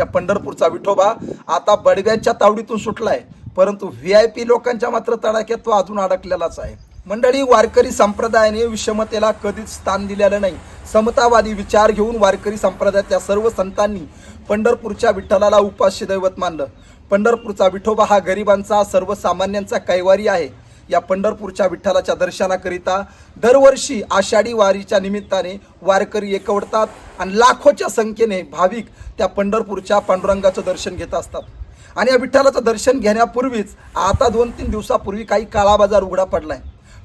या पंढरपूरचा विठोबा आता बडव्यांच्या तावडीतून सुटलाय. परंतु व्ही आय पी लोकांच्या मात्र तडाख्यात तो अजून अडकलेलाच आहे. मंडळी वारकरी संप्रदायाने विषमतेला कधीच स्थान दिलेलं नाही. समतावादी विचार घेऊन वारकरी संप्रदायातल्या सर्व संतांनी पंढरपूरच्या विठ्ठलाला उपास्य दैवत मानलं. पंढरपूरचा विठोबा हा गरिबांचा सर्वसामान्यांचा कैवारी आहे. या पंढरपूरच्या विठ्ठलाच्या दर्शनाकरिता दरवर्षी आषाढी वारीच्या निमित्ताने वारकरी एकवडतात आणि लाखोच्या संख्येने भाविक त्या पंढरपूरच्या पांडुरंगाचं दर्शन घेत असतात. आणि या विठ्ठलाचं दर्शन घेण्यापूर्वीच आता दोन तीन दिवसापूर्वी काही काळा बाजार उघडा पडलाय.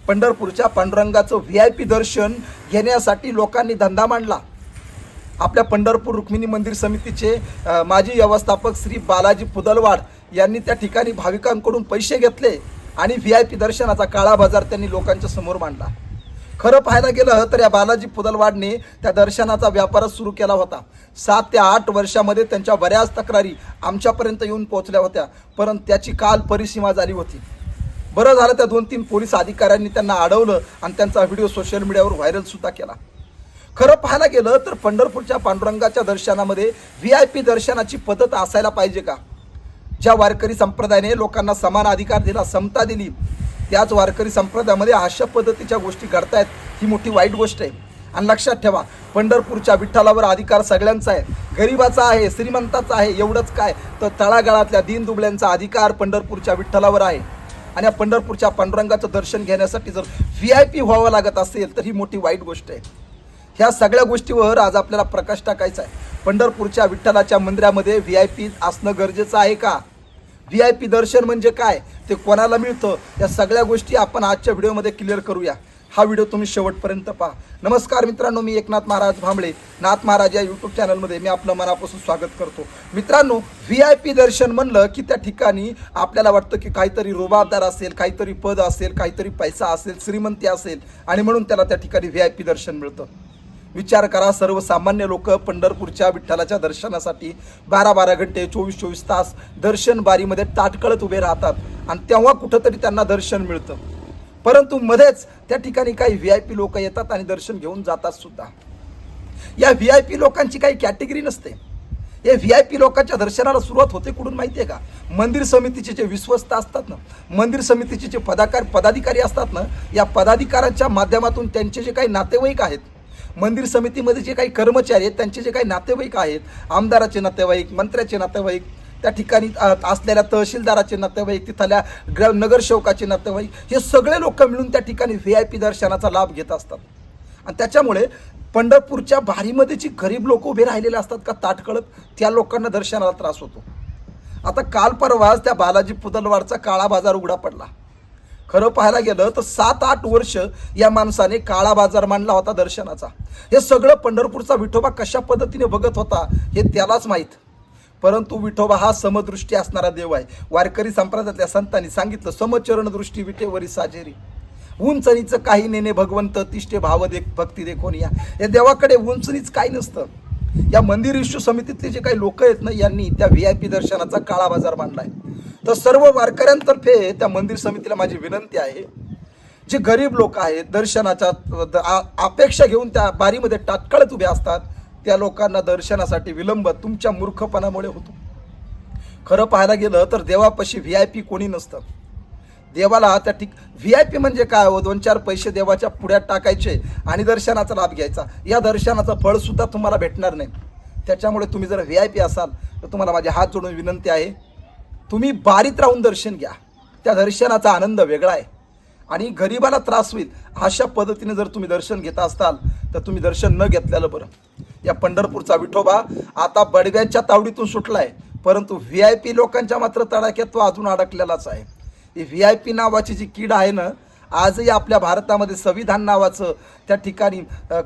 पंढरपूरच्या पांडुरंगाचं व्ही आय पी दर्शन घेण्यासाठी लोकांनी धंदा मांडला. आपल्या पंढरपूर रुक्मिणी मंदिर समितीचे माजी व्यवस्थापक श्री बालाजी पुदलवाड यांनी त्या ठिकाणी भाविकांकडून पैसे घेतले. आणि व्ही आय पी दर्शनाचा काळा बाजार त्यांनी लोकांच्या समोर मांडला. खरं पाहायला गेलं तर या बालाजी पुदलवाडने त्या दर्शनाचा व्यापारच सुरू केला होता. सात ते आठ वर्षामध्ये त्यांच्या बऱ्याच तक्रारी आमच्यापर्यंत येऊन पोहोचल्या होत्या परंतु त्याची काल परिसीमा झाली होती. बरं झालं त्या दोन तीन पोलीस अधिकाऱ्यांनी त्यांना अडवलं आणि त्यांचा व्हिडिओ सोशल मीडियावर व्हायरलसुद्धा केला. खरं पाहायला गेलं तर पंढरपूरच्या पांडुरंगाच्या दर्शनामध्ये व्ही आय पी दर्शनाची पद्धत असायला पाहिजे का? ज्या वारकरी संप्रदायाने लोकांना समान अधिकार दिला समता दिली त्याच वारकरी संप्रदायामध्ये अशा पद्धतीच्या गोष्टी घडतायत ही मोठी वाईट गोष्ट आहे. आणि लक्षात ठेवा पंढरपूरच्या विठ्ठलावर अधिकार सगळ्यांचा आहे. गरिबाचा आहे श्रीमंताचा आहे एवढंच काय. तर तळागाळातल्या दीनदुबळ्यांचा अधिकार पंढरपूरच्या विठ्ठलावर आहे. आणि या पंढरपूरच्या पांडुरंगाचं दर्शन घेण्यासाठी जर व्ही आय पी व्हावं लागत असेल तर ही मोठी वाईट गोष्ट आहे. ह्या सगळ्या गोष्टीवर आज आपल्याला प्रकाश टाकायचा आहे. पंढरपूरच्या विठ्ठलाच्या मंदिरामध्ये व्ही आय पी असणं गरजेचं आहे का? व्ही आय पी दर्शन म्हणजे काय? ते कोणाला मिळतं? या सगळ्या गोष्टी आपण आजच्या व्हिडिओमध्ये क्लिअर करूया. हा व्हिडिओ तुम्ही शेवटपर्यंत पहा. नमस्कार मित्रांनो मी एकनाथ महाराज भांबळे. नाथ महाराज या यूट्यूब चॅनलमध्ये मी आपलं मनापासून स्वागत करतो. मित्रांनो व्ही आय पी दर्शन म्हणलं की त्या ठिकाणी आपल्याला वाटतं की काहीतरी रुबाबदार असेल काहीतरी पद असेल काहीतरी पैसा असेल श्रीमंती असेल आणि म्हणून त्याला त्या ठिकाणी व्ही आय पी दर्शन मिळतं. विचार करा सर्वसामान्य लोक पंढरपूरच्या विठ्ठलाच्या दर्शनासाठी बारा बारा घंटे चोवीस चोवीस तास दर्शन बारीमध्ये ताटकळत उभे राहतात आणि तेव्हा कुठंतरी त्यांना दर्शन मिळतं. परंतु मध्येच त्या ठिकाणी काही व्ही आय पी लोक येतात आणि दर्शन घेऊन जातात सुद्धा. या व्ही आय पी लोकांची काही कॅटेगरी नसते. या व्ही आय पी लोकांच्या दर्शनाला सुरुवात होते कुठून माहिती आहे का? मंदिर समितीचे जे विश्वस्त असतात ना मंदिर समितीचे जे पदाकार पदाधिकारी असतात ना या पदाधिकाऱ्यांच्या माध्यमातून त्यांचे जे काही नातेवाईक आहेत मंदिर समितीमध्ये जे काही कर्मचारी आहेत त्यांचे जे काही नातेवाईक आहेत आमदाराचे नातेवाईक मंत्र्याचे नातेवाईक त्या ठिकाणी असलेल्या तहसीलदाराचे नातेवाईक तिथल्या ग्र नगरसेवकाचे नातेवाईक हे सगळे लोक मिळून त्या ठिकाणी व्ही आय पी दर्शनाचा लाभ घेत असतात. आणि त्याच्यामुळे पंढरपूरच्या भारीमध्ये जी गरीब लोक उभे राहिलेले असतात का ताटकळत त्या लोकांना दर्शनाला त्रास होतो. आता काल परवाच त्या बालाजी पुदलवाडचा काळा बाजार उघडा पडला. खरं पाहायला गेलं तर सात आठ वर्ष या माणसाने काळा बाजार मांडला होता दर्शनाचा. हे सगळं पंढरपूरचा विठोबा कशा पद्धतीने बघत होता हे त्यालाच माहीत. परंतु विठोबा हा समदृष्टी असणारा देव आहे. वारकरी संप्रदायातल्या संतांनी सांगितलं समचरण दृष्टी विठेवरी साजेरी. उंचणीचं काही नेणे भगवंत तिष्ठे भाव देख भक्ती देखोन या. या देवाकडे उंचनीच काही नसतं. या मंदिर इश्यू समितीतले जे काही लोक आहेत ना यांनी त्या व्ही आय पी दर्शनाचा काळा बाजार मांडला आहे तर सर्व वारकऱ्यांतर्फे त्या मंदिर समितीला माझी विनंती आहे जे गरीब लोक आहेत दर्शनाच्या द- आ- अपेक्षा घेऊन त्या बारीमध्ये टाटकळत उभे असतात त्या लोकांना दर्शनासाठी विलंब तुमच्या मूर्खपणामुळे होतो. खरं पाहायला गेलं तर देवापाशी व्ही आय पी कोणी नसतं. देवाला त्या ठिक व्ही आय पी म्हणजे काय हो? दोन चार पैसे देवाच्या पुढ्यात टाकायचे आणि दर्शनाचा लाभ घ्यायचा. या दर्शनाचं फळसुद्धा तुम्हाला भेटणार नाही. त्याच्यामुळे तुम्ही जर व्ही आय पी असाल तर तुम्हाला माझे हात जोडून विनंती आहे तुम्ही बारीत राहून दर्शन घ्या. त्या दर्शनाचा आनंद वेगळा आहे. आणि गरिबाला त्रास होईल अशा पद्धतीने जर तुम्ही दर्शन घेत असाल तर तुम्ही दर्शन न घेतलेलं बरं. या पंढरपूरचा विठोबा आता बडव्यांच्या तावडीतून सुटला आहे परंतु व्ही आय पी लोकांच्या मात्र तडाख्यात तो अजून अडकलेलाच आहे. ही व्ही आय पी नावाची जी कीड आहे ना आजही आपल्या भारतामध्ये संविधान नावाचं त्या ठिकाणी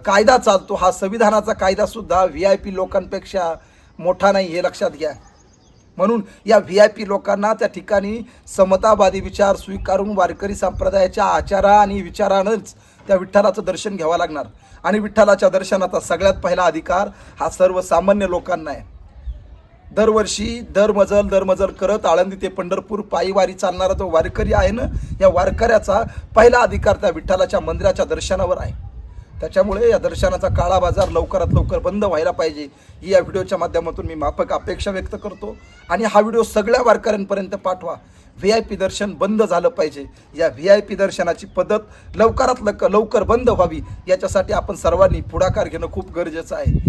कायदा चालतो. हा संविधानाचा कायदासुद्धा व्ही आय पी लोकांपेक्षा मोठा नाही हे लक्षात घ्या. म्हणून या व्ही आय पी लोकांना त्या ठिकाणी समतावादी विचार स्वीकारून वारकरी संप्रदायाच्या आचारा आणि विचारानंच त्या विठ्ठलाचं दर्शन घ्यावं लागणार. आणि विठ्ठलाच्या दर्शनाचा सगळ्यात पहिला अधिकार हा सर्वसामान्य लोकांना आहे. दरवर्षी दर मजल दर मजल करत आळंदी ते पंढरपूर पायीवारी चालणारा जो वारकरी आहे ना या वारकऱ्याचा पहिला अधिकार त्या विठ्ठलाच्या मंदिराच्या दर्शनावर आहे. त्याच्यामुळे या दर्शनाचा काळा बाजार लवकरात लवकर बंद व्हायला पाहिजे. ही या व्हिडिओच्या माध्यमातून मी माफक अपेक्षा व्यक्त करतो. आणि हा व्हिडिओ सगळ्या वारकऱ्यांपर्यंत पाठवा. व्ही आय पी दर्शन बंद झालं पाहिजे. या व्ही आय पी दर्शनाची पद्धत लवकरात लवकर लवकर बंद व्हावी. याच्यासाठी आपण सर्वांनी पुढाकार घेणं खूप गरजेचं आहे.